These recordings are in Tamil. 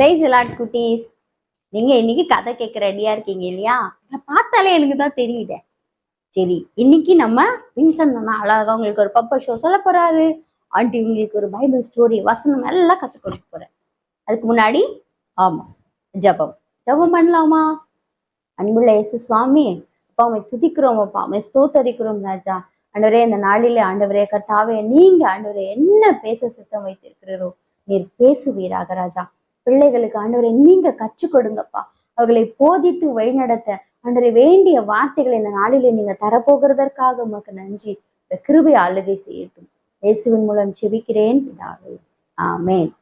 பிரைஸ் எலாட் குட்டீஸ். நீங்க இன்னைக்கு கதை கேட்க ரெடியா இருக்கீங்க இல்லையா? பார்த்தாலே எனக்கு தான் தெரியுதே. சரி இன்னைக்கு நம்ம வின்சன் அண்ணா அழகா உங்களுக்கு ஒரு பப்பர் ஷோ சொல்ல போறாரு. ஆண்டி உங்களுக்கு ஒரு பைபிள் ஸ்டோரி வசனம் எல்லாம் கற்றுக் கொடுக்க போறேன் அதுக்கு முன்னாடி ஆமா ஜெபம். ஜெபம் பண்ணலாமா? அன்புள்ள இயேசு சுவாமி அப்பா உமை துதிக்கிறோம் அப்பா உமை ஸ்தோத்தரிக்கிறோம் ராஜா. ஆண்டவரே இந்த நாளிலே ஆண்டவரே கட்டாவே நீங்க ஆண்டவரே என்ன பேச சித்தம் வைத்திருக்கிறீரோ நீர் பேசுவீராக ராஜா. பிள்ளைகளுக்கு ஆண்டவரை நீங்க கற்றுக் கொடுங்கப்பா. அவர்களை போதித்து வழிநடத்த. ஆண்டவரை வேண்டிய வார்த்தைகளை இந்த நாளிலே நீங்க தரப்போகிறதற்காக உமக்கு நன்றி. இந்த கிருபை ஆளுகை செய்யட்டும். இயேசுவின் மூலம் செபிக்கிறேன் பிதாவே. ஆமேன்.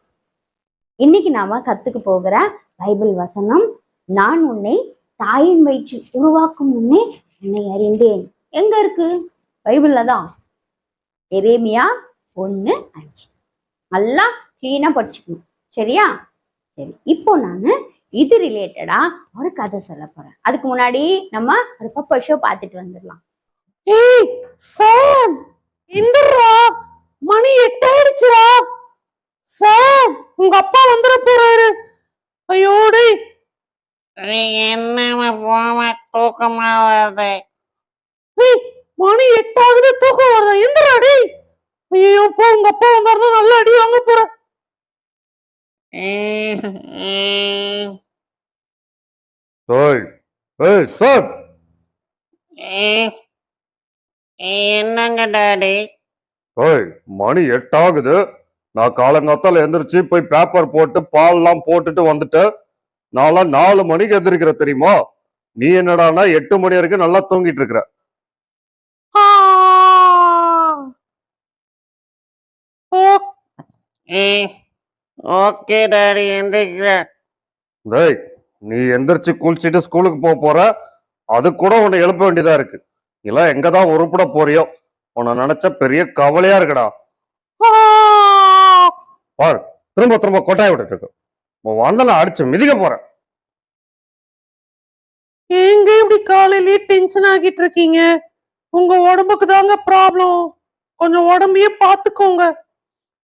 இன்னைக்கு நாம கத்துக்க போகிற பைபிள் வசனம் நான் உன்னை தாயின் வயிற்றில் உருவாக்கும் முன்னே என்னை அறிந்தேன். எங்க இருக்கு? பைபிள்ல தான். எரேமியா ஒன்று அஞ்சு. நல்லா க்ளீனாக படிச்சுக்கணும். சரியா? சரி இப்போ நான் இது ரிலேட்டடா ஒரு கதை சொல்ல போறேன். அதுக்கு முன்னாடி நம்ம ஒரு பப்பர் ஷோ பார்த்துட்டு வந்துடலாம். ஏய் சாம் எந்திரா மணி எட்டாயிடுச்சுடா. சாம் உங்க அப்பா வந்துட போறாரு. ஐயோ டேய். நீ என்ன போம தூக்கமா வருது? ஏய் மணி எட்டாகுது தூக்கம் வருதா. எந்திரா டேய். ஐயோ போ உங்க அப்பா வந்தாருன்னா நல்ல அடி வாங்க போற ஏய் சார். ம். என்னங்க டாடி ஏய் மணி எட்டாகுது. நான் காலங்காத்தால எந்திரிச்சு போய் பேப்பர் போட்டு பால்லாம் போட்டுட்டு வந்துட்டேன் நான்லாம் நாலு மணிக்கு எந்திரிக்கிற தெரியுமா? நீ என்னடான்னா எட்டு மணி வரைக்கும் நல்லா தூங்கிட்டு இருக்கிற. ஆ. ஓகே டாடி எந்திரிக்கிறேன். டேய் நீ எந்திரிச்சு குளிச்சுட்டு ஸ்கூலுக்கு போக போற? அது கூட உன்னை எழுப்ப வேண்டியதா இருக்கு. நீலாம் எங்க தான் உருப்பட போறியோ? உன்னை நினைச்ச பெரிய கவலையா இருக்குடா. பாரு திரும்ப திரும்ப கொட்டாய் விட்டுட்டு இருக்கு நான் அடிச்சு மிதிக்க போறேன் ஏங்க இப்படி காலையிலேயே டென்ஷன் ஆகிட்டு இருக்கீங்க? உங்க உடம்புக்கு தாங்க ப்ராப்ளம் கொஞ்சம் உடம்பையே பாத்துக்கோங்க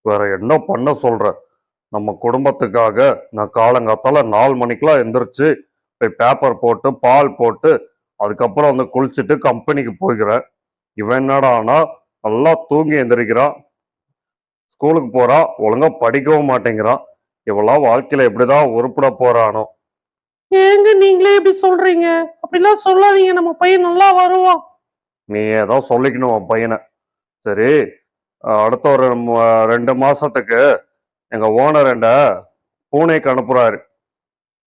வேற என்ன பண்ண சொல்ற? நம்ம குடும்பத்துக்காக நான் காலங்காத்தால நாலு மணிக்கெல்லாம் எந்திரிச்சு போய் பேப்பர் போட்டு பால் போட்டு அதுக்கப்புறம் வந்து குளிச்சுட்டு கம்பெனிக்கு போய்க்கிறேன். இவன் என்னடானா நல்லா தூங்கி எந்திரிக்கிறான். ஸ்கூலுக்கு போறான் ஒழுங்கா படிக்கவும் மாட்டேங்கிறான். இவெல்லாம் வாழ்க்கையில எப்படிதான் உருப்பிட போறானோ. ஏங்க நீங்களே இப்படி சொல்றீங்க? அப்படிலாம் சொல்லாதீங்க நம்ம பையன் நல்லா வருவான். நீ ஏதோ சொல்லிக்கணும் உன் பையனை. சரி அடுத்த ஒரு ரெண்டு மாசத்துக்கு எங்க ஓனர் என்ன பூனேக்கு அனுப்புறாரு.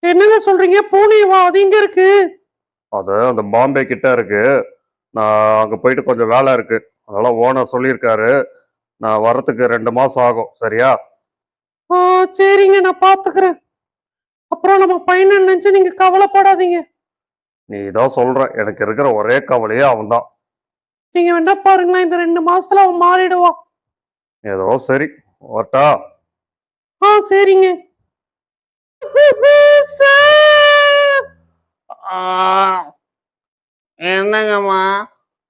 என்னங்க சொல்றீங்க? பூனே வா அது எங்க இருக்கு? அது அந்த பாம்பே கிட்ட இருக்கு. நான் அங்க போயிட்டு கொஞ்சம் வேலை இருக்கு. அதனால ஓனர் சொல்லியிருக்காரு. நான் வரத்துக்கு ரெண்டு மாசம் ஆகும். சரியா? ஆ சரிங்க நான் பாத்துக்கிறேன். அப்புறம் நம்ம பையனை நினைச்சு நீங்க கவலைப்படாதீங்க. நீ இதான் சொல்ற. எனக்கு இருக்கிற ஒரே கவலையே அவன்தான். நீங்க வேணா பாருங்களேன் இந்த ரெண்டு மாசத்துல அவன் மாறிடுவான். ஏதோ சரி வரட்டா? ஆ சரிங்க. என்னங்கம்மா?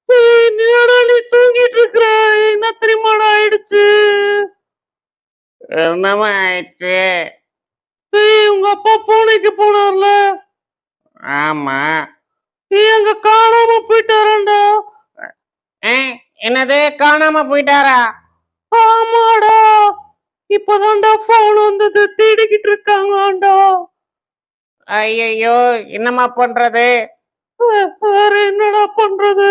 என்னடா நீ தூங்கிட்டு இருக்கிற என்ன தெரியுமாடா ஆயிடுச்சு? என்னம்மா ஆயிடுச்சு? உங்க அப்பா பூனைக்கு போனார்ல. ஆமா. அங்க காணாம போயிட்டாராண்டா ஏ, என்னது? காணாம போயிட்டாரா? ஆமாடா. இப்பதான்டா போன் வந்தது. தேடிக்கிட்டு இருக்காங்கடா ஐயையோ என்னம்மா பண்றது? வேற என்னடா பண்றது?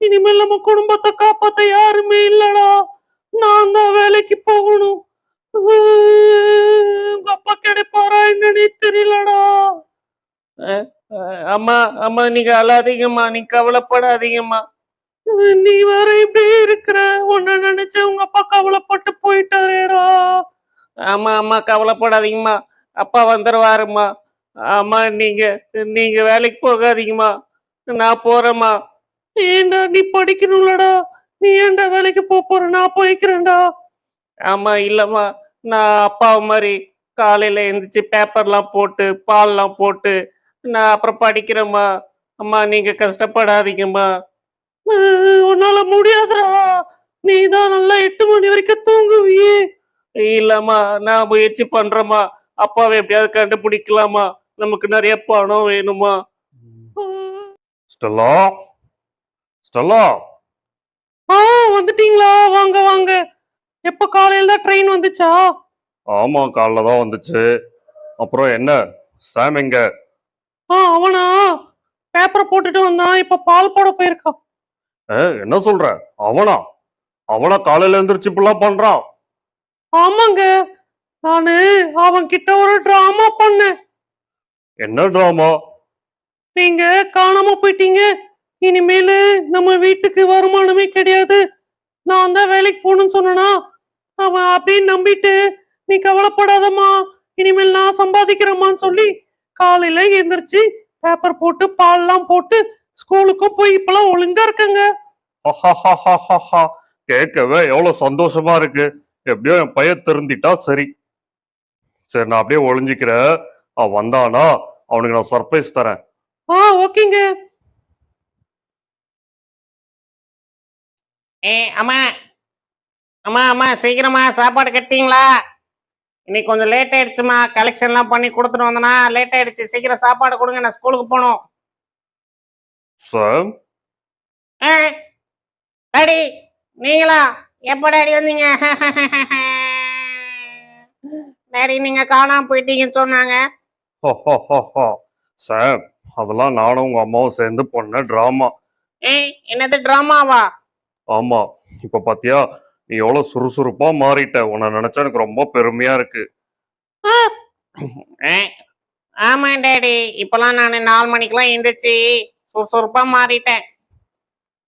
இனிமேல் நம்ம குடும்பத்தை காப்பாத்த யாருமே இல்லடா. நான் தான் வேலைக்கு போகணும். உங்க அப்பா கிடைப்பாரா என்னன்னே தெரியலடா. அம்மா அம்மா நீங்க அழாதீங்கம்மா. நீங்க கவலைப்படாதீங்கம்மா. நீ வேற இப்படி இருக்கிற? உன்னை நினைச்சு உங்க அப்பா கவலைப்பட்டு போயிட்டாரேடா. ஆமா அம்மா கவலைப்படாதீங்கம்மா. அப்பா வந்துருவாரும்மா. அம்மா நீங்க நீங்க வேலைக்கு போகாதீங்கம்மா. நான் போறேம்மா. ஏன்டா நீ படிக்கணும்லடா? நீ ஏன்டா வேலைக்கு போக போற? நான் போய்க்கிறேன்டா. ஆமா இல்லம்மா. நான் அப்பா மாதிரி காலையில எந்திரிச்சு பேப்பர்லாம் போட்டு பால்லாம் போட்டு நான் அப்புறம் படிக்கிறேம்மா. அம்மா நீங்க கஷ்டப்படாதீங்கம்மா. உன்னால முடியாதுடா. நீ தான் நல்லா எட்டு மணி வரைக்கும் தூங்குவியே. இல்லம்மா நான் முயற்சி பண்றேம்மா. அப்பாவை எப்படியாவது கண்டுபிடிக்கலாமா நமக்கு நிறைய பணம் வேணுமா ஸ்டெல்லா? ஸ்டெல்லா? ஆ வந்துட்டீங்களா? வாங்க வாங்க. எப்ப காலையில தான் ட்ரெயின் வந்துச்சா? ஆமா காலைல தான் வந்துச்சு. அப்புறம் என்ன? சாம் எங்க? ஆ அவனா? பேப்பரை போட்டுட்டு வந்தான். இப்ப பால் போட போயிருக்கான். என்ன சொல்ற? அவனா? அவனா காலையில எந்திரிச்சு இப்படிலாம் பண்றான். ஆமாங்க. நானு அவன் கிட்ட ஒரு டிராமா பண்ணேன். என்ன டிராமா நீங்க காணாம போயிட்டீங்க. இனிமேலு நம்ம வீட்டுக்கு வருமானமே கிடையாது. நான் தான் வேலைக்கு போகணும்னு சொன்னனா அவன் அப்படின்னு நம்பிட்டு நீ கவலைப்படாதம்மா. இனிமேல் நான் சம்பாதிக்கிறேம்மான்னு சொல்லி காலையில எந்திரிச்சு பேப்பர் போட்டு பால்லாம் போட்டு ஸ்கூலுக்கும் போய் இப்பெல்லாம் ஒழுங்கா இருக்கங்க. கேட்கவே எவ்வளவு சந்தோஷமா இருக்கு. எப்படியோ என் பையன் திருந்திட்டா சரி. சரி நான் அப்படியே ஒளிஞ்சிக்கிறேன். அவன் வந்தானா அவனுக்கு நான் சர்ப்ரைஸ் தரேன். ஆ ஓகேங்க. ஏ அம்மா. அம்மா அம்மா சீக்கிரமா சாப்பாடு கட்டிங்களா? இன்னைக்கு கொஞ்சம் லேட் ஆயிடுச்சுமா. கலெக்ஷன்லாம் பண்ணி கொடுத்துட்டு வந்தனா லேட் ஆயிடுச்சு. சீக்கிரம் சாப்பாடு கொடுங்க நான் ஸ்கூலுக்கு போகணும். ஆ. டாடி நீங்களா? எப்போ டாடி வந்தீங்க? டாடி நீங்க காணாம போயிட்டீங்கன்னு சொன்னாங்க. சாம் அதெல்லாம் நானும் உங்க அம்மாவும் சேர்ந்து பண்ண டிராமா ஏய் என்னது ட்ராமாவா ஆமா. இப்ப பாத்தியா நீ எவ்வளவு சுறுசுறுப்பா மாறிட்ட. உன்னை நினைச்சா எனக்கு ரொம்ப பெருமையா இருக்கு. ஆமா டாடி இப்பெல்லாம் நான் நாலு மணிக்கெல்லாம் எந்திரிச்சு சுறுசுறுப்பா மாறிட்டேன்.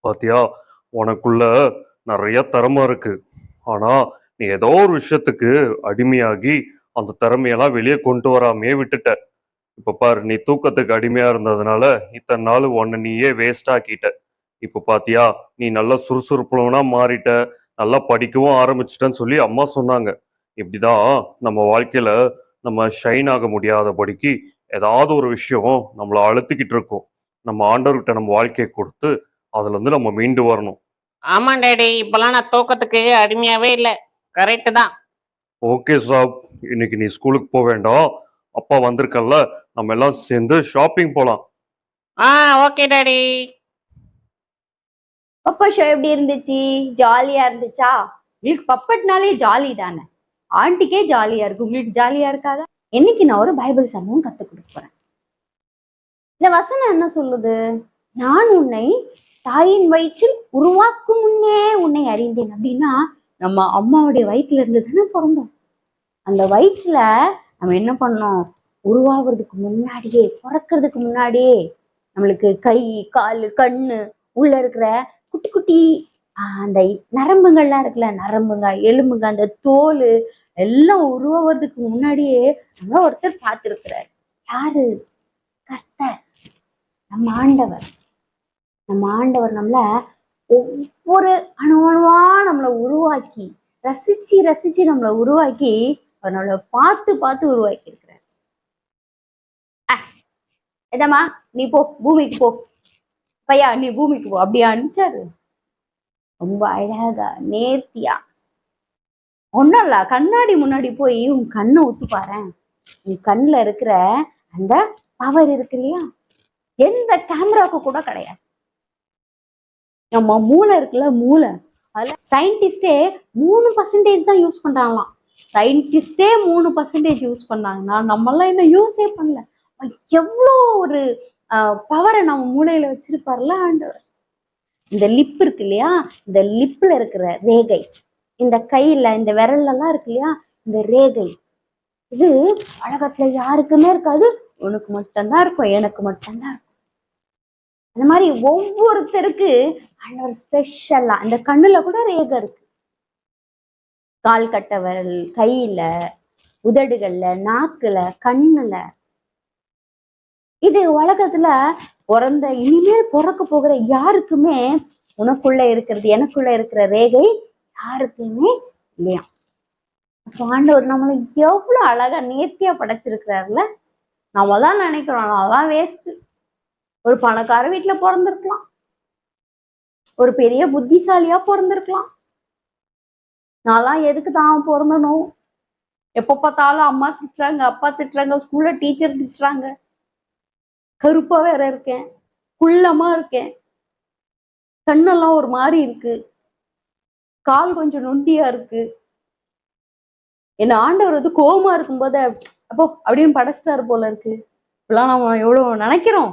பாத்தியா உனக்குள்ள நிறைய திறமை இருக்கு. ஆனா நீ ஏதோ ஒரு விஷயத்துக்கு அடிமையாகி அந்த திறமையெல்லாம் வெளியே கொண்டு வராமையே விட்டுட்ட. இப்ப பாரு நீ தூக்கத்துக்கு அடிமையா இருந்ததுனால இத்தனை நாள் உன்னை நீயே வேஸ்ட் ஆக்கிட்ட. இப்ப பாத்தியா நீ நல்லா சுறுசுறுப்புலவனா மாறிட்ட. நல்லா படிக்கவும் ஆரம்பிச்சிட்டேன்னு சொல்லி அம்மா சொன்னாங்க. இப்படிதான் நம்ம வாழ்க்கையில நம்ம ஷைன் ஆக முடியாதபடிக்கு ஏதாவது ஒரு விஷயம் நம்மளை அழுத்திக்கிட்டு இருக்கும். நம்ம ஆண்டவர்கிட்ட நம்ம வாழ்க்கையை கொடுத்து அதுல இருந்து நம்ம மீண்டு வரணும். ஆமா டாடி இப்பெல்லாம் நான் தூக்கத்துக்கு அடிமையாவே இல்லை. கரெக்டு தான். ஓகே சாப் இன்னைக்கு நீ ஸ்கூலுக்கு போக வேண்டாம். அப்பா வந்திருக்கல்ல நம்ம எல்லாம் சேர்ந்து ஷாப்பிங் போலாம். ஆ ஓகே டாடி பப்பா ஷோ எப்படி இருந்துச்சு? ஜாலியா இருந்துச்சா? உங்களுக்கு பப்பட்னாலே ஜாலி தானே. ஆண்டிக்கே ஜாலியா இருக்கு. உங்களுக்கு ஜாலியா இருக்காதா? இன்னைக்கு நான் ஒரு பைபிள் சம்பவம் கத்து கொடுக்க போறேன். இந்த வசனம் என்ன சொல்லுது? நான் உன்னை தாயின் வயிற்றில் உருவாக்கும் முன்னே உன்னை அறிந்தேன். அப்படின்னா நம்ம அம்மாவுடைய வயிற்றுல இருந்து தானே பிறந்தோம். அந்த வயிற்றுல நம்ம என்ன பண்ணோம்? உருவாகிறதுக்கு முன்னாடியே பிறக்கிறதுக்கு முன்னாடியே நம்மளுக்கு கை கால் கண்ணு உள்ள இருக்கிற குட்டி குட்டி அந்த நரம்புங்கள்லாம் இருக்குல்ல நரம்புங்க எலும்புங்க அந்த தோல் எல்லாம் உருவாகிறதுக்கு முன்னாடியே நம்ம ஒருத்தர் பார்த்துருக்கிறார். யாரு? கர்த்தர். நம்ம ஆண்டவர். நம்ம ஆண்டவர் நம்மள ஒவ்வொரு அணுவணுவா நம்மளை உருவாக்கி ரசிச்சு ரசிச்சு நம்மளை உருவாக்கி அவர் நம்மளை பார்த்து பார்த்து உருவாக்கி இருக்கிறார் எதம்மா நீ போ பூமிக்கு போ. பையா நீ பூமிக்கு போ. அப்படியே அனுப்பிச்சாரு. ரொம்ப அழகா நேர்த்தியா. ஒன்றும் இல்ல கண்ணாடி முன்னாடி போய் உன் கண்ணை ஊத்து பாரேன் உன் கண்ணில் இருக்கிற அந்த பவர் இருக்கு இல்லையா? எந்த கேமராவுக்கு கூட கிடையாது. நம்ம மூளை இருக்குல்ல மூளை. அதில் சயின்டிஸ்டே மூணு பர்சன்டேஜ் தான் யூஸ் பண்றாங்களாம். சயின்டிஸ்டே மூணு பர்சன்டேஜ் யூஸ் பண்ணாங்கன்னா நம்மளாம் இன்னும் யூஸே பண்ணல. எவ்வளோ ஒரு பவரை நம்ம மூளையில வச்சிருப்பார்ல ஆண்டவர். இந்த லிப் இருக்கு இல்லையா? இந்த லிப்ல இருக்கிற ரேகை. இந்த கையில இந்த விரல்ல இருக்கு இல்லையா? இந்த ரேகை. இது உலகத்துல யாருக்குமே இருக்காது. உனக்கு மட்டும்தான் இருக்கும் எனக்கு மட்டும்தான் இருக்கும். அந்த மாதிரி ஒவ்வொருத்தருக்கு ஆண்டவர் ஸ்பெஷலா இந்த கண்ணுல கூட ரேகை இருக்கு. கால் கட்ட விரல் கையில உதடுகள்ல நாக்குல கண்ணுல. இது உலகத்துல பிறந்த இனிமேல் பிறக்க போகிற யாருக்குமே உனக்குள்ள இருக்கிறது எனக்குள்ள இருக்கிற ரேகை யாருக்குமே இல்லையா ஆண்டவர் நம்மளை எவ்வளவு அழகா நேர்த்தியா படைச்சிருக்கிறாருல நம்ம தான் நினைக்கிறோம் அதான் வேஸ்ட் ஒரு பணக்கார வீட்டுல பிறந்திருக்கலாம். ஒரு பெரிய புத்திசாலியா பிறந்திருக்கலாம். நான்லாம் எதுக்கு தான் பிறந்தனும் எப்ப பார்த்தாலும் அம்மா திட்டுறாங்க அப்பா திட்டுறாங்க ஸ்கூல்ல டீச்சர் திட்டுறாங்க. கருப்பா வேற இருக்கேன் குள்ளமா இருக்கேன். கண்ணெல்லாம் ஒரு மாதிரி இருக்கு. கால் கொஞ்சம் நொண்டியா இருக்கு. என்ன ஆண்டவர் வந்து கோபமா இருக்கும்போது அப்போ அப்படின்னு படைச்சிட்டாரு போல இருக்கு. இப்பெல்லாம் நம்ம எவ்வளவு நினைக்கிறோம்?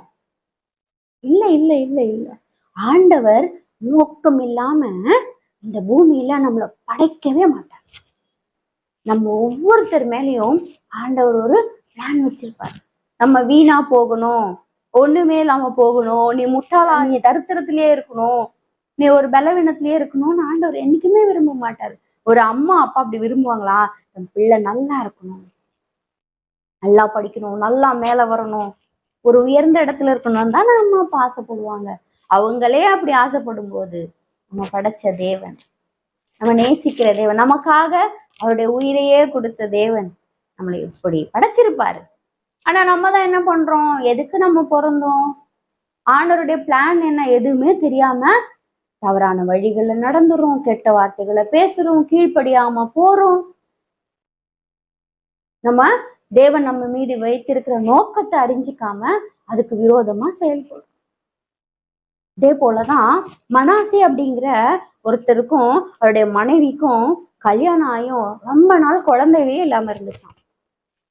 இல்ல இல்ல இல்ல இல்ல. ஆண்டவர் நோக்கம் இல்லாம இந்த பூமியில நம்மளை படைக்கவே மாட்டார். நம்ம ஒவ்வொருத்தர் மேலேயும் ஆண்டவர் ஒரு பிளான் வச்சிருப்பார். நம்ம வீணா போகணும் ஒண்ணுமே இல்லாம போகணும் நீ முட்டாளா நீ தருத்திரத்திலேயே இருக்கணும் நீ ஒரு பலவீனத்திலேயே இருக்கணும்னு ஆண்டவர் என்னைக்குமே விரும்ப மாட்டார். ஒரு அம்மா அப்பா அப்படி விரும்புவாங்களா? என் பிள்ளை நல்லா இருக்கணும். நல்லா படிக்கணும் நல்லா மேல வரணும். ஒரு உயர்ந்த இடத்துல இருக்கணும் தான் நம்ம அப்பா ஆசைப்படுவாங்க. அவங்களே அப்படி ஆசைப்படும் போது நம்ம படைச்ச தேவன் நம்ம நேசிக்கிற தேவன் நமக்காக அவருடைய உயிரையே கொடுத்த தேவன் நம்மளை இப்படி படைச்சிருப்பாரு. ஆனா நம்ம தான் என்ன பண்றோம்? எதுக்கு நம்ம பிறந்தோம் ஆண்டவருடைய பிளான் என்ன? எதுவுமே தெரியாம தவறான வழிகள்ல நடந்துரும் கெட்ட வார்த்தைகளை பேசுறோம் கீழ்ப்படியாம போறோம். நம்ம தேவன் நம்ம மீது வைத்திருக்கிற நோக்கத்தை அறிஞ்சிக்காம அதுக்கு விரோதமா செயல்படும். இதே போலதான் மனாசி அப்படிங்கிற ஒருத்தருக்கும் அவருடைய மனைவிக்கும் கல்யாணம் ஆயும் ரொம்ப நாள் குழந்தையே இல்லாம இருந்துச்சான்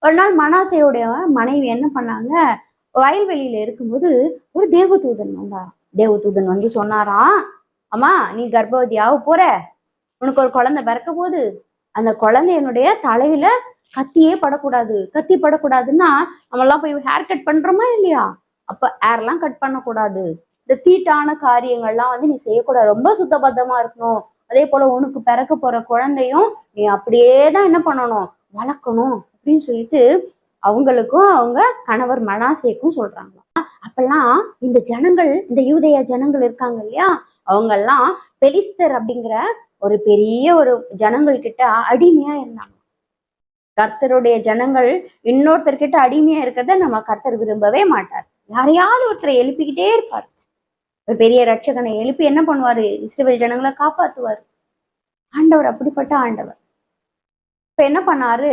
ஒரு நாள் மனாசையுடைய மனைவி என்ன பண்ணாங்க? வயல்வெளியில இருக்கும்போது ஒரு தேவதூதன் வந்தாராம் தேவதூதன் வந்து சொன்னாராம் அம்மா நீ கர்ப்பவதி ஆக போற. உனக்கு ஒரு குழந்தை பிறக்க போகுது. அந்த குழந்தையனுடைய தலையில கத்தியே படக்கூடாது. கத்தி படக்கூடாதுன்னா நம்மளாம் போய் ஹேர் கட் பண்றோமா இல்லையா? அப்ப ஹேர்லாம் கட் பண்ணக்கூடாது. இந்த தீட்டான காரியங்கள்லாம் வந்து நீ செய்யக்கூடாது ரொம்ப சுத்தபத்தமா இருக்கணும். அதே போல உனக்கு பிறக்க போற குழந்தையும் நீ அப்படியே தான் என்ன பண்ணணும்? வளர்க்கணும் அப்படின்னு சொல்லிட்டு அவங்களுக்கும் அவங்க கணவர் மனாசேக்கும் சொல்றாங்க அப்பெல்லாம் இந்த ஜனங்கள் இந்த யூதய ஜனங்கள் இருக்காங்க இல்லையா? அவங்கெல்லாம் பெலிஸ்தர் அப்படிங்கிற ஒரு பெரிய ஒரு ஜனங்கள் கிட்ட அடிமையா இருந்தாங்க. கர்த்தருடைய ஜனங்கள் இன்னொருத்தர்கிட்ட அடிமையா இருக்கிறத நம்ம கர்த்தர் விரும்பவே மாட்டார். யாரையாவது ஒருத்தரை எழுப்பிக்கிட்டே இருப்பார். ஒரு பெரிய ரட்சகனை எழுப்பி என்ன பண்ணுவாரு? இஸ்ரேல் ஜனங்களை காப்பாத்துவார். ஆண்டவர் அப்படிப்பட்ட ஆண்டவர். இப்ப என்ன பண்ணாரு?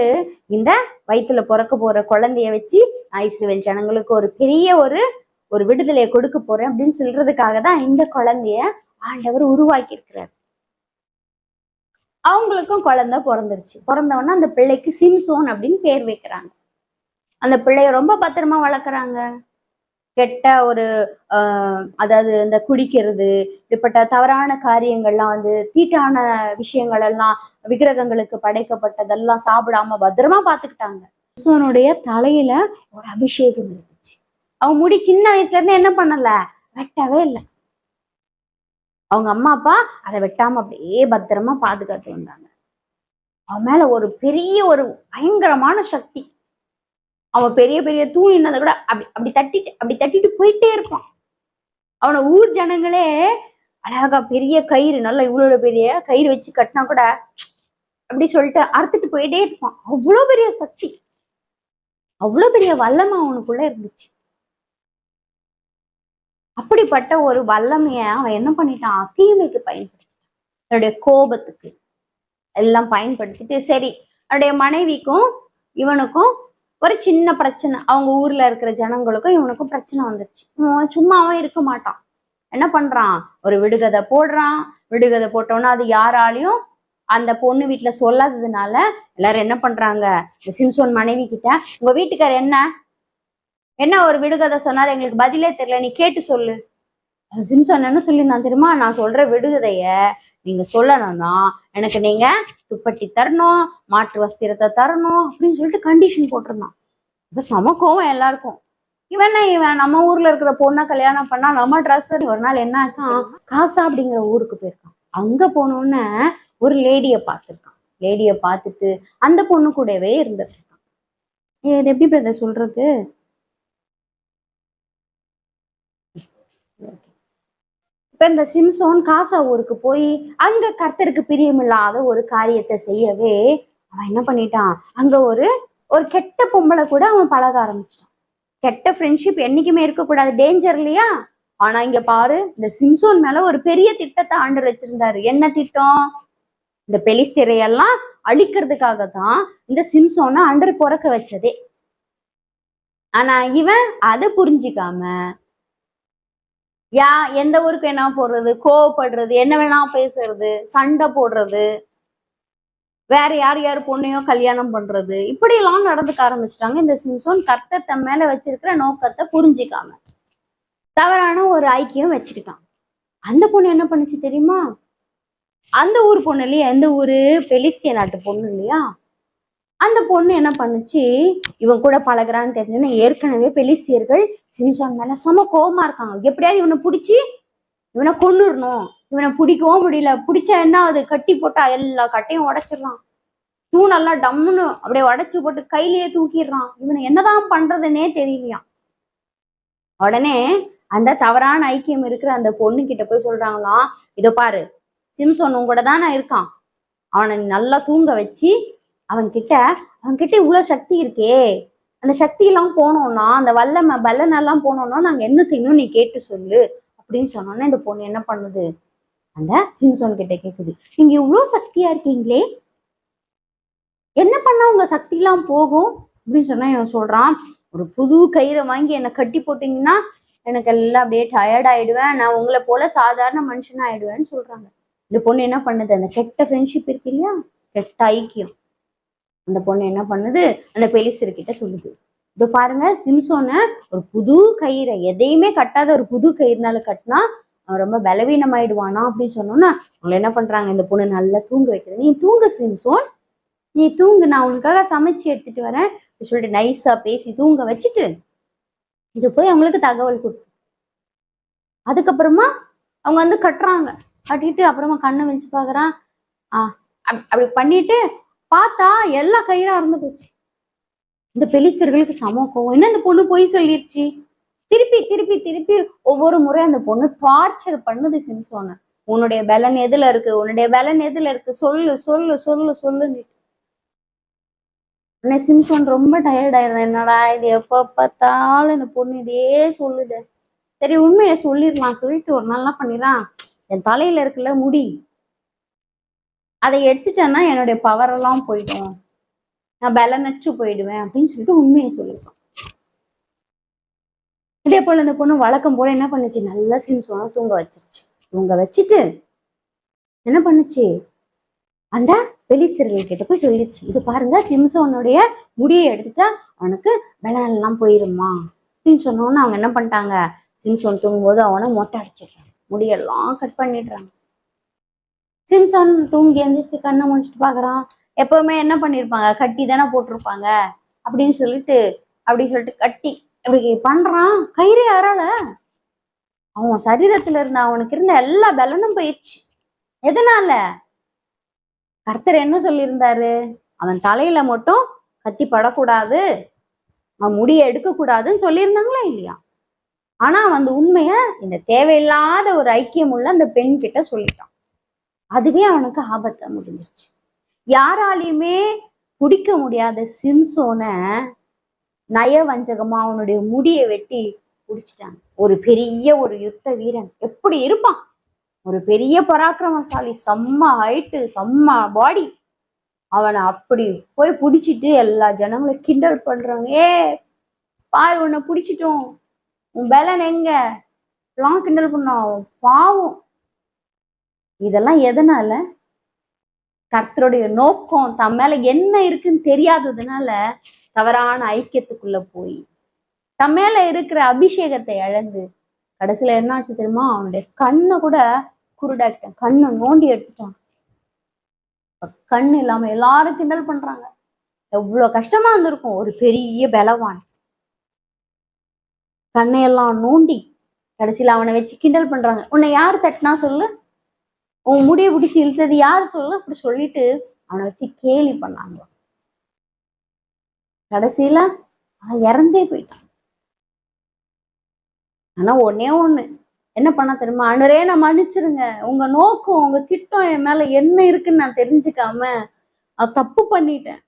இந்த வயித்துல பிறக்க போற குழந்தைய வச்சு நான் இஸ்ரேல் ஜனங்களுக்கு ஒரு பெரிய ஒரு ஒரு விடுதலையை கொடுக்க போறேன் அப்படின்னு சொல்றதுக்காக தான் இந்த குழந்தைய ஆண்டவர் உருவாக்கி இருக்கிறார் அவங்களுக்கும் குழந்தை பிறந்துருச்சு. பிறந்தவொடனே அந்த பிள்ளைக்கு சிம்சோன் அப்படின்னு பேர் வைக்கிறாங்க. அந்த பிள்ளைய ரொம்ப பத்திரமா வளர்க்குறாங்க. கெட்ட ஒரு அதாவது இந்த குடிக்கிறது இப்படிப்பட்ட தவறான காரியங்கள்லாம் வந்து தீட்டான விஷயங்கள் எல்லாம் விக்கிரகங்களுக்கு படைக்கப்பட்டதெல்லாம் சாப்பிடாம பத்திரமா பார்த்துக்கிட்டாங்க. சிம்சோனுடைய தலையில ஒரு அபிஷேகம் இருந்துச்சு. அவன் முடி சின்ன வயசுல இருந்து என்ன பண்ணல? வெட்டவே இல்லை. அவங்க அம்மா அப்பா அதை வெட்டாம அப்படியே பத்திரமா பாதுகாத்து வந்தாங்க. அவன் மேல ஒரு பெரிய ஒரு பயங்கரமான சக்தி. அவன் பெரிய பெரிய தூணினதை கூட அப்படி அப்படி தட்டிட்டு அப்படி தட்டிட்டு போயிட்டே இருப்பான். அவனை ஊர் ஜனங்களே அழகா பெரிய கயிறு நல்லா இவ்வளோ பெரிய கயிறு வச்சு கட்டினா கூட அப்படி சொல்லிட்டு அறுத்துட்டு போயிட்டே இருப்பான். அவ்வளோ பெரிய சக்தி. அவ்வளோ பெரிய வல்லமை அவனுக்குள்ள இருந்துச்சு. அப்படிப்பட்ட ஒரு வல்லமைய அவன் என்ன பண்ணிட்டான்? தீமைக்கு பயன்படுத்திட்டான். தன்னுடைய கோபத்துக்கு எல்லாம் பயன்படுத்திட்டு சரி அவனுடைய மனைவிக்கும் இவனுக்கும் ஒரு சின்ன பிரச்சனை. அவங்க ஊர்ல இருக்கிற ஜனங்களுக்கும் இவனுக்கும் பிரச்சனை வந்துருச்சு. இவன் சும்மாவும் இருக்க மாட்டான். என்ன பண்றான்? ஒரு விடுகதை போடுறான். விடுகதை போட்டோன்னா அது யாராலையும் அந்த பொண்ணு வீட்டுல சொல்லாததுனால எல்லாரும் என்ன பண்றாங்க? சிம்சோன் மனைவி கிட்ட உங்க வீட்டுக்காரர் என்ன? என்ன ஒரு விடுகதை சொன்னார்? எங்களுக்கு பதிலே தெரியல. நீ கேட்டு சொல்லு. சிம்சன் என்ன சொல்லியிருந்தான் தெரியுமா? நான் சொல்ற விடுகதைய நீங்க சொல்லணும்னா எனக்கு நீங்க துப்பட்டி தரணும் மாற்று வஸ்திரத்தை தரணும் அப்படின்னு சொல்லிட்டு கண்டிஷன் போட்டிருந்தான். இப்ப சம கோவம் எல்லாருக்கும். இவன் என்ன இவன்? நம்ம ஊர்ல இருக்கிற பொண்ணை கல்யாணம் பண்ணா நம்ம ட்ரெஸ் ஒரு நாள் என்ன ஆச்சான் காசா அப்படிங்கிற ஊருக்கு போயிருக்கான். அங்க போனோன்னு ஒரு லேடிய பார்த்துருக்கான். லேடிய பார்த்துட்டு அந்த பொண்ணு கூடவே இருந்துட்டு இருக்கான் இது எப்படி பிரதர் சொல்றது? இப்போ இந்த சிம்சோன் காசா ஊருக்கு போய் அங்க கர்த்தருக்கு பிரியமில்லாத ஒரு காரியத்தை செய்யவே அவன் என்ன பண்ணிட்டான்? அங்க ஒரு ஒரு கெட்ட பொம்பளை கூட அவன் பழக ஆரம்பிச்சிட்டான். கெட்ட ஃப்ரெண்ட்ஷிப் என்னைக்குமே இருக்கக்கூடாது. டேஞ்சர் இல்லையா? ஆனா இங்க பாரு இந்த சிம்சோன் மேல ஒரு பெரிய திட்டத்தை ஆண்டு வச்சிருந்தாரு. என்ன திட்டம்? இந்த பெலிஸ்திரையெல்லாம் அழிக்கிறதுக்காக தான் இந்த சிம்சோனை அண்டர் பிறக்க வச்சதே. ஆனா இவன் அதை புரிஞ்சிக்காம யா எந்த ஊருக்கு வேணா போடுறது கோவப்படுறது என்ன வேணா பேசுறது சண்டை போடுறது வேற யார் யார் பொண்ணையும் கல்யாணம் பண்றது இப்படி எல்லாம் நடந்துக்க ஆரம்பிச்சிட்டாங்க. இந்த சிம்சோன் கர்த்தத்தை மேல வச்சிருக்கிற நோக்கத்தை புரிஞ்சிக்காம தவறான ஒரு ஐக்கியம் வச்சுக்கிட்டான். அந்த பொண்ணு என்ன பண்ணுச்சு தெரியுமா? அந்த ஊர் பொண்ணு இல்லையா? எந்த ஊரு? பெலிஸ்திய நாட்டு பொண்ணு இல்லையா? அந்த பொண்ணு என்ன பண்ணுச்சு? இவன் கூட பழகுறான்னு தெரிஞ்சுன்னா ஏற்கனவே பெலிஸ்தியர்கள் சிம்சான் மேல செம கோபமா இருக்காங்க. எப்படியாவது இவனை பிடிச்சி இவனை கொன்னுடணும் இவனை பிடிக்கவும் முடியல. பிடிச்சா என்ன அது கட்டி போட்டா எல்லா கட்டையும் உடைச்சிடறான். தூணெல்லாம் டம்முன்னு அப்படியே உடைச்சு போட்டு கையிலேயே தூக்கிடுறான். இவனை என்னதான் பண்றதுன்னே தெரியலையாம் உடனே அந்த தவறான ஐக்கியம் இருக்கிற அந்த பொண்ணு கிட்ட போய் சொல்றாங்களாம் இதோ பாரு சிம்சோன் உன் கூட நான் இருக்கான். அவனை நல்லா தூங்க வச்சு அவன் கிட்ட அவன் கிட்ட இவ்வளவு சக்தி இருக்கே. அந்த சக்தி எல்லாம் போனோம்னா அந்த வல்ல பலன் எல்லாம் போனோம்னா நாங்க என்ன செய்யணும் நீ கேட்டு சொல்லு அப்படின்னு சொன்னோன்னே இந்த பொண்ணு என்ன பண்ணுது? அந்த சிம்சோன் கிட்ட கேக்குது. நீங்க இவ்வளவு சக்தியா இருக்கீங்களே. என்ன பண்ணா உங்க சக்தி எல்லாம் போகும்? அப்படின்னு சொன்னா இவன் சொல்றான் ஒரு புது கயிறை வாங்கி என்னை கட்டி போட்டீங்கன்னா எனக்கு எல்லாம் அப்படியே டயர்ட் ஆயிடுவேன். நான் உங்களை போல சாதாரண மனுஷன் ஆயிடுவேன்னு சொல்றாங்க. இந்த பொண்ணு என்ன பண்ணுது? அந்த கெட்ட ஃப்ரெண்ட்ஷிப் இருக்கு இல்லையா? கெட்ட ஐக்கியம். அந்த பொண்ணு என்ன பண்ணுது? அந்த பெலிசர்கிட்ட சொல்லுது. இதோ பாருங்க சிம்சோனை ஒரு புது கயிறை எதையுமே கட்டாத ஒரு புது கயிறுனால கட்டினா அவன் ரொம்ப பலவீனமாயிடுவானா அப்படின்னு சொன்னோன்னா அவங்களை என்ன பண்றாங்க? இந்த பொண்ணு நல்லா தூங்க வைக்கிறது. நீ தூங்கு சிம்சோன். நீ தூங்கு நான் உனக்காக சமைச்சு எடுத்துட்டு வரேன். அப்படி சொல்லிட்டு நைஸா பேசி தூங்க வச்சுட்டு இது போய் அவங்களுக்கு தகவல் கொடுத்து அதுக்கப்புறமா அவங்க வந்து கட்டுறாங்க. கட்டிட்டு அப்புறமா கண்ணை வச்சு பார்க்குறான் ஆ அப்- அப்படி பண்ணிட்டு பார்த்தா எல்லா கயிறா இருந்து போச்சு. இந்த பெலிஸ்தர்களுக்கு சம கோவம். என்ன இந்த பொண்ணு பொய் சொல்லிருச்சு? திருப்பி திருப்பி திருப்பி ஒவ்வொரு முறை அந்த பொண்ணு டார்ச்சர் பண்ணுது சிம்சோனை. உன்னுடைய பலன் எதுல இருக்கு? உன்னுடைய பலன் எதுல இருக்கு? சொல்லு சொல்லு சொல்லு சொல்லுன்னு அண்ணே சிம்சோன் ரொம்ப டயர்ட் ஆயிடுறேன். என்னடா இது? எப்ப பார்த்தாலும் இந்த பொண்ணு இதே சொல்லுது. சரி உண்மையை சொல்லிடலாம். சொல்லிட்டு ஒரு நாள் என்ன என் தலையில இருக்குல்ல முடி. அதை எடுத்துட்டேன்னா என்னுடைய பவர் எல்லாம் போயிடும். நான் பலனற்று போயிடுவேன் அப்படின்னு சொல்லிட்டு உண்மையை சொல்லியிருக்கோம் இதே போல இந்த பொண்ணு வழக்கம் போல என்ன பண்ணுச்சு? நல்லா சிம்சோனை தூங்க வச்சிருச்சு. தூங்க வச்சுட்டு என்ன பண்ணுச்சு? அந்த பெலிஸ்தர்கள் கிட்ட போய் சொல்லிடுச்சு. இது பாருங்க சிம்சோனுடைய முடியை எடுத்துட்டா அவனுக்கு பலன் எல்லாம் போயிருமா? அப்படின்னு சொன்னோன்னு அவங்க என்ன பண்ணிட்டாங்க? சிம்சோன் தூங்கும்போது அவனை மொட்டை அடிச்சிடுறான் முடியெல்லாம் கட் பண்ணிடுறாங்க. சிம்சன் தூங்கி எந்திரிச்சு கண்ணை முடிச்சுட்டு பார்க்கறான் எப்பவுமே என்ன பண்ணியிருப்பாங்க கட்டி தானே போட்டிருப்பாங்க. அப்படின்னு சொல்லிட்டு அப்படி சொல்லிட்டு கட்டி இப்படி பண்றான். கயிறு யாரால அவன் சரீரத்துல இருந்த அவனுக்கு இருந்த எல்லா பலனும் போயிடுச்சு எதனால? கர்த்தர் என்ன சொல்லியிருந்தாரு? அவன் தலையில மட்டும் கத்தி படக்கூடாது. அவன் முடியை எடுக்கக்கூடாதுன்னு சொல்லியிருந்தாங்களா இல்லையா? ஆனா அவன் அந்த உண்மைய இந்த தேவையில்லாத ஒரு ஐக்கியம் உள்ள அந்த பெண் கிட்ட சொல்லிட்டான். அதுவே அவனுக்கு ஆபத்தா முடிஞ்சிருச்சு. யாராலையுமே பிடிக்க முடியாத சிம்சோனை நயவஞ்சகமா அவனுடைய முடியை வெட்டி பிடிச்சிட்டாங்க ஒரு பெரிய ஒரு யுத்த வீரன். எப்படி இருப்பான்? ஒரு பெரிய பராக்கிரமசாலி. செம்ம ஹைட்டு செம்ம பாடி அவனை அப்படி போய் பிடிச்சிட்டு எல்லா ஜனங்களும் கிண்டல் பண்றாங்க ஏ பாரு உன்னை பிடிச்சிட்டோம். உன் பலன் எங்க? எல்லாம் கிண்டல் பண்ணோம். பாவம். இதெல்லாம் எதனால? கர்த்தருடைய நோக்கம் தன் மேல என்ன இருக்குன்னு தெரியாததுனால தவறான ஐக்கியத்துக்குள்ள போய் தன் மேல இருக்கிற அபிஷேகத்தை இழந்து கடைசியில என்ன ஆச்சு தெரியுமா? அவனுடைய கண்ணை கூட குருடாக்கிட்டான். கண்ணை நோண்டி எடுத்துட்டான். கண்ணு இல்லாம எல்லாரும் கிண்டல் பண்றாங்க. எவ்வளவு கஷ்டமா இருந்திருக்கும். ஒரு பெரிய பலவான். கண்ணையெல்லாம் நோண்டி கடைசியில அவனை வச்சு கிண்டல் பண்றாங்க. உன்னை யார் தட்டினா சொல்லு? உன் முடியை பிடிச்சி இழுத்தது யார் சொல்லு அப்படி சொல்லிட்டு அவனை வச்சு கேலி பண்ணாங்க. கடைசியில அவன் இறந்தே போயிட்டான். ஆனா ஒன்னே ஒண்ணு. என்ன பண்ண தெரியுமா? அனுரே நான் மன்னிச்சிருங்க. உங்க நோக்கம் உங்க திட்டம் என் மேல என்ன இருக்குன்னு நான் தெரிஞ்சுக்காம அது தப்பு பண்ணிட்டேன்.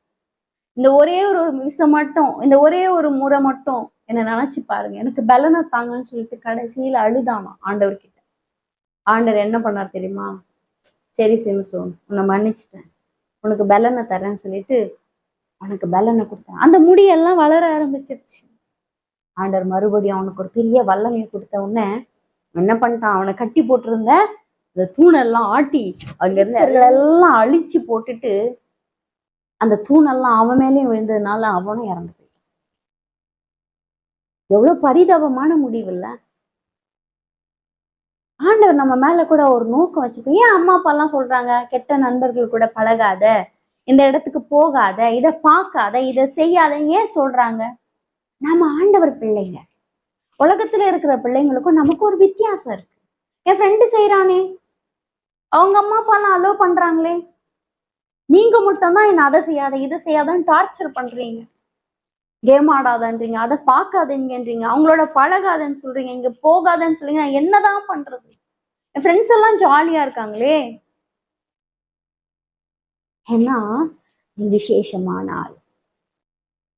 இந்த ஒரே ஒரு விஷயம் மட்டும் இந்த ஒரே ஒரு முறை மட்டும் என்ன நினைச்சு பாருங்க. எனக்கு பலனை தாங்கன்னு சொல்லிட்டு கடைசியில அழுதானாம் ஆண்டவர்கிட்ட. ஆண்டர் என்ன பண்ணார் தெரியுமா? சரி சிம்சோன் உன்னை மன்னிச்சிட்டேன். உனக்கு பலனை தரேன்னு சொல்லிட்டு அவனுக்கு பலனை கொடுத்தேன். அந்த முடியெல்லாம் வளர ஆரம்பிச்சிருச்சு. ஆண்டர் மறுபடியும் அவனுக்கு ஒரு பெரிய வல்லமையை கொடுத்த உடனே என்ன பண்ணிட்டான்? அவனை கட்டி போட்டிருந்த இந்த தூணெல்லாம் ஆட்டி அங்க இருந்து எல்லாம் அழிச்சு போட்டுட்டு அந்த தூணெல்லாம் அவன் மேலேயும் விழுந்ததுனால அவனும் இறந்து போயிட்டான். எவ்வளவு பரிதாபமான முடிவு இல்ல? ஆண்டவர் நம்ம மேல கூட ஒரு நோக்கம் வச்சிருக்கோம். ஏன் அம்மா அப்பாலாம் சொல்றாங்க கெட்ட நண்பர்கள் கூட பழகாத இந்த இடத்துக்கு போகாத இதை பார்க்காத இதை செய்யாத ஏன் சொல்றாங்க? நாம ஆண்டவர் பிள்ளைங்க. உலகத்துல இருக்கிற பிள்ளைங்களுக்கும் நமக்கு ஒரு வித்தியாசம் இருக்கு. என் ஃப்ரெண்டு செய்யறானே அவங்க அம்மா அப்பாலாம் அலோவ் பண்றாங்களே. நீங்க மட்டும்தான் என்ன அதை செய்யாத இதை செய்யாதன்னு டார்ச்சர் பண்றீங்க. கேம் ஆடாதன்றீங்க அதை பார்க்காதீங்கன்றீங்க அவங்களோட பழகாதன்னு சொல்றீங்க இங்க போகாதன்னு சொல்றீங்க நான் என்னதான் பண்றது? என் ஃப்ரெண்ட்ஸ் எல்லாம் ஜாலியா இருக்காங்களே. ஏன்னா விசேஷமான ஆள்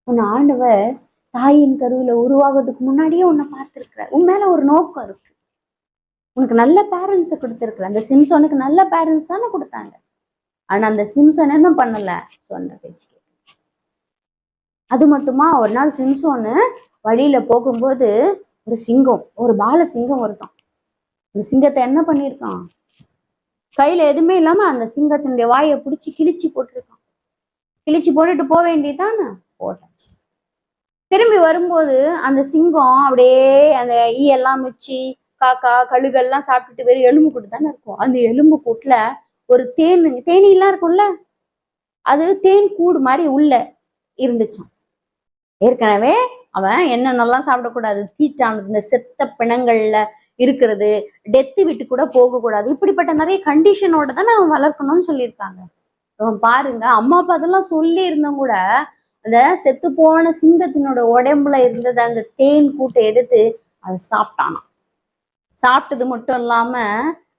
உன் ஆண்டவர் தாயின் கருவில உருவாகிறதுக்கு முன்னாடியே உன்னை பார்த்துருக்குற உன் மேலே ஒரு நோக்கம் இருக்கு. உனக்கு நல்ல பேரண்ட்ஸை கொடுத்துருக்குற அந்த சிம்சோனுக்கு நல்ல பேரண்ட்ஸ் தானே கொடுத்தாங்க. ஆனால் அந்த சிம்சோன் என்ன பண்ணல? சொன்ன பேச்சு அது மட்டுமா ஒரு நாள் சிம்சோனு வழியில போகும்போது ஒரு சிங்கம் ஒரு பால சிங்கம் வருதான். அந்த சிங்கத்தை என்ன பண்ணியிருக்கான்? கையில எதுவுமே இல்லாம அந்த சிங்கத்தினுடைய வாயை பிடிச்சி கிழிச்சு போட்டிருக்கான். கிழிச்சு போட்டுட்டு போக வேண்டியதுதானே? போட்டாச்சு. திரும்பி வரும்போது அந்த சிங்கம் அப்படியே அந்த ஈயெல்லாம் மிச்சி காக்கா கழுகெல்லாம் சாப்பிட்டுட்டு வெறும் எலும்பு கூட்டு தானே இருக்கும். அந்த எலும்பு கூட்டுல ஒரு தேன் தேனீலாம் இருக்கும்ல? அது தேன் கூடு மாதிரி உள்ள இருந்துச்சான் ஏற்கனவே அவன் என்னென்னலாம் சாப்பிடக்கூடாது? தீட்டானது இந்த செத்த பிணங்கள்ல இருக்கிறது டெத்து விட்டு கூட போகக்கூடாது. இப்படிப்பட்ட நிறைய கண்டிஷனோட தானே அவன் வளர்க்கணும்னு சொல்லியிருக்காங்க. அவன் பாருங்க அம்மா அப்பா அதெல்லாம் சொல்லி இருந்தும் கூட அந்த செத்து போன சிங்கத்தினோட உடம்புல இருந்தது அந்த தேன் கூட்டை எடுத்து அதை சாப்பிட்டானாம். சாப்பிட்டது மட்டும் இல்லாம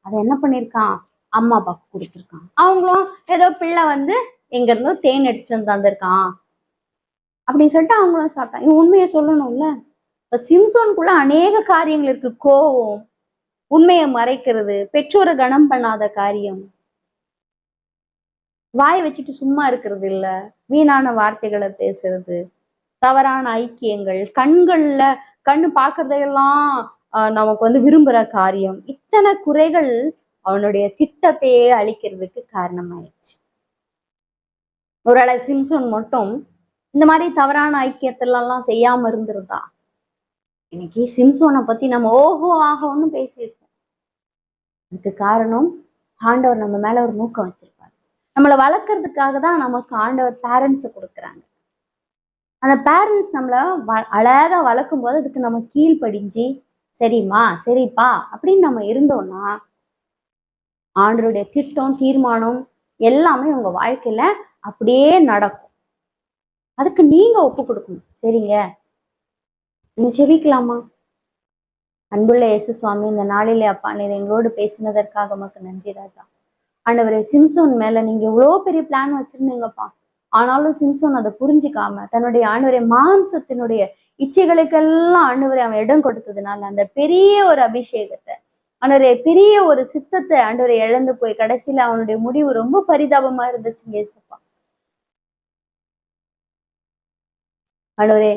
அதை என்ன பண்ணியிருக்கான்? அம்மா அப்பாவுக்கு கொடுத்துருக்கான். அவங்களும் ஏதோ பிள்ளை வந்து எங்க இருந்தோ தேன் எடுத்துட்டு வந்து தந்திருக்கான். அப்படின்னு சொல்லிட்டு அவங்களும் சாப்பிட்டான் இவன் உண்மையை சொல்லணும்ல? இப்ப சிம்சோனுக்குள்ள அநேக காரியங்கள் இருக்கு. கோவம் உண்மையை மறைக்கிறது பெற்றோரை கனம் பண்ணாத காரியம். வாய் வச்சுட்டு சும்மா இருக்கிறது இல்ல. வீணான வார்த்தைகளை பேசுறது தவறான ஐக்கியங்கள் கண்கள்ல கண்ணு பார்க்கறதையெல்லாம் ஆஹ், நமக்கு வந்து விரும்புற காரியம். இத்தனை குறைகள் அவனுடைய திட்டத்தையே அழிக்கிறதுக்கு காரணமாயிடுச்சு. ஒருவேளை சிம்சோன் மட்டும் இந்த மாதிரி தவறான ஐக்கியத்திலலாம் செய்யாம இருந்திருந்தான் இன்னைக்கு சிம்சோனை பத்தி நம்ம ஓஹோ ஆகோன்னு பேசியிருக்கோம். அதுக்கு காரணம் ஆண்டவர் நம்ம மேல ஒரு நூக்கம் வச்சிருப்பாரு. நம்மளை வளர்க்கறதுக்காக தான் நமக்கு ஆண்டவர் பேரண்ட்ஸை கொடுக்குறாங்க. அந்த பேரண்ட்ஸ் நம்மளை வ- அழகா வளர்க்கும் போது அதுக்கு நம்ம கீழ்ப்படிஞ்சு சரிம்மா சரிப்பா அப்படின்னு நம்ம இருந்தோம்னா ஆண்டருடைய திட்டம் தீர்மானம் எல்லாமே உங்க வாழ்க்கையில அப்படியே நடக்கும். அதுக்கு நீங்க ஒப்பு கொடுக்கணும். சரிங்க. நீங்க செவிக்கலாமா அன்புள்ள இயேசு சுவாமி இந்த நாளிலே அப்பா நீர் எங்களோடு பேசினதற்காக உமக்கு நன்றி ராஜா. ஆண்டவரே சிம்சோன் மேல நீங்க இவ்வளோ பெரிய பிளான் வச்சிருந்தீங்கப்பா. ஆனாலும் சிம்சோன் அதை புரிஞ்சுக்காம தன்னுடைய ஆண்டவரை மாம்சத்தினுடைய இச்சைகளுக்கெல்லாம் ஆண்டவரை அவன் இடம் கொடுத்ததுனால அந்த பெரிய ஒரு அபிஷேகத்தை ஆண்டவரே பெரிய ஒரு சித்தத்தை ஆண்டவரை இழந்து போய் கடைசியில அவனுடைய முடிவு ரொம்ப பரிதாபமா இருந்துச்சுங்க ஏசப்பா ஆண்டவரே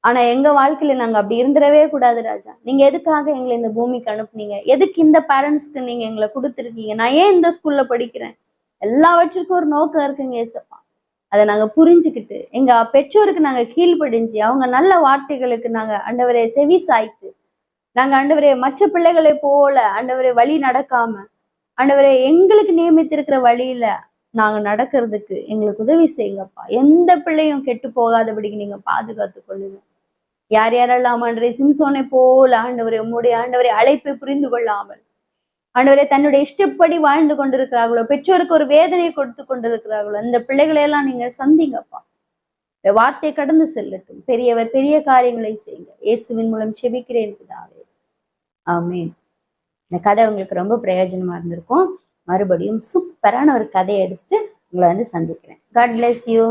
ஆனா எங்க வாழ்க்கையில நாங்க அப்படி இருந்துடவே கூடாது ராஜா. நீங்க எதுக்காக எங்களை இந்த பூமிக்கு அனுப்புனீங்க? எதுக்கு இந்த பேரண்ட்ஸ்க்கு நீங்க எங்களை கொடுத்துருக்கீங்க? நான் ஏன் இந்த ஸ்கூல்ல படிக்கிறேன்? எல்லாவற்றிற்கும் ஒரு நோக்கம் இருக்குங்க ஏசப்பா. அதை நாங்க புரிஞ்சுக்கிட்டு எங்க பெற்றோருக்கு நாங்க கீழ்ப்படிஞ்சு அவங்க நல்ல வார்த்தைகளுக்கு நாங்க அண்டவரே செவி சாய்த்து நாங்க ஆண்டவரே மற்ற பிள்ளைகளை போல ஆண்டவரை வழி நடக்காம ஆண்டவரே எங்களுக்கு நியமித்திருக்கிற வழியில நாங்க நடக்கிறதுக்கு எங்களுக்கு உதவி செய்யுங்கப்பா. எந்த பிள்ளையும் கெட்டு போகாதபடிக்கு நீங்க பாதுகாத்து கொள்ளுங்க. யார் யாரெல்லாம் ஆண்டவரே சிம்சோனை போல் ஆண்டவரே உம்முடைய ஆண்டவரை அழைப்பை புரிந்து கொள்ளாமல் ஆண்டவரே தன்னுடைய இஷ்டப்படி வாழ்ந்து கொண்டிருக்கிறார்களோ பெற்றோருக்கு ஒரு வேதனையை கொடுத்து கொண்டிருக்கிறார்களோ அந்த பிள்ளைகளை எல்லாம் நீங்க சந்திங்கப்பா. இந்த வார்த்தை கடந்து செல்லட்டும். பெரியவர் பெரிய காரியங்களை செய்யுங்க இயேசுவின் மூலம் செபிக்கிறேன் பிதாவே. ஆமென். இந்த கதை உங்களுக்கு ரொம்ப பிரயோஜனமா இருந்திருக்கும். மறுபடியும் சூப்பரான ஒரு கதையை எடுத்து உங்களை வந்து சந்திக்கிறேன். God bless you